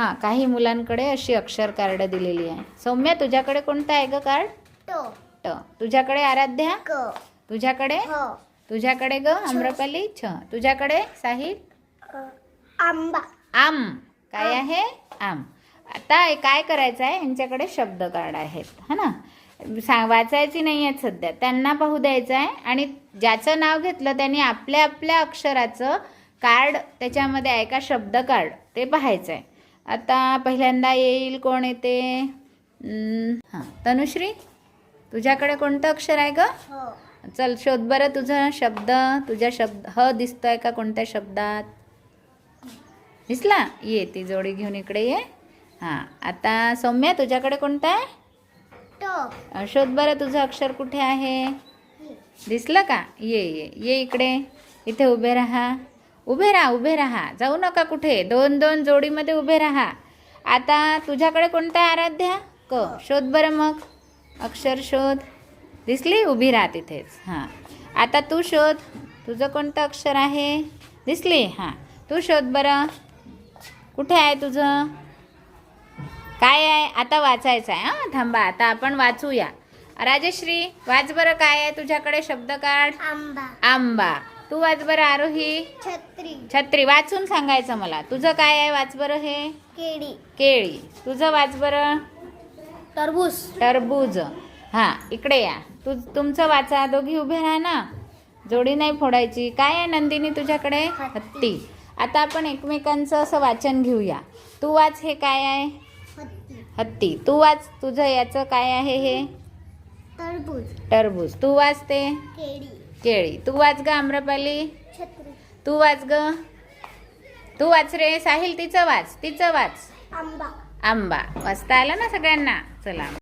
हां काही मुलांकडे अशी अक्षर कार्ड दिलेली आहे. सौम्या तुझ्याकडे कोणतं आहे ग कार्ड टो. ट. तुझ्याकडे आराध्या? क. तुझ्याकडे? ह. तुझ्याकडे ग आम्रपाली छ. तुझ्याकडे साहिल? आंबा. आम. काय आहे? आम. आता काय करायचं आहे? यांच्याकडे शब्द कार्ड आहेत. है ना? सा वाचायची नाही आहेत सध्या. त्यांना पाहू द्यायचं आहे आणि ज्याचं नाव घेतलं त्यांनी आपल्या आपल्या अक्षराचं कार्ड त्याच्यामध्ये आहे का? शब्द कार्ड ते पाहायचं आहे. आता पहिल्यांदा येईल कोण येते? हां. तनुश्री तुझ्याकडे कोणतं अक्षर आहे ग? ह. चल शोध बरं तुझा शब्द. तुझ्या शब्द ह दिसतोय का कोणत्या शब्दात? दिसला? ये ती जोडी घेऊन इकडे ये. हां आता सौम्या तुझ्याकडे कोणतं आहे? शोध बरं तुझं अक्षर कुठे आहे? दिसलं का? ये ये ये इकडे. इथे उभे राहा. उभे राहा उभे राहा. जाऊ नका कुठे. दोन दोन जोडीमध्ये उभे राहा. आता तुझ्याकडे कोणतं आराध्या? क. शोध बरं मग. अक्षर शोध. दिसली? उभी राहा तिथेच. हां. आता तू शोध. तुझं कोणतं अक्षर आहे? दिसली? हां. तू शोध बरं. कुठे आहे तुझं? काय आहे? आता वाचायचं आहे हां. थांबा. आता आपण वाचूया. राजश्री वाच बरं. काय आहे तुझ्याकडे? शब्द काढ आंबा. आंबा. तू वाच बरं आरोही. छत्री. छत्री वाचून सांगायचं मला. तुझं काय आहे? वाच बरं हे. केळी. केळी. तुझं वाच बरं. टरबूज. टरबूज. हां इकडे या. तू तुमचं वाचा. दोघी उभे राहा ना. जोडी नाही फोडायची. काय आहे नंदिनी तुझ्याकडे? हत्ती. आता आपण एकमेकांचं असं वाचन घेऊया. तू वाच हे काय आहे? हत्ती. तू वाच. तुझं याचं काय आहे हे? टरबूज. टरबूज. तू वाच ते. केळी. केळी. तू वाच ग आम्रपाली. तू वाच ग. तू वाच रे. साहिल तिचं वाच तिचं वाच. आंबा. आंबा. वाचता आलं ना सगळ्यांना. चला.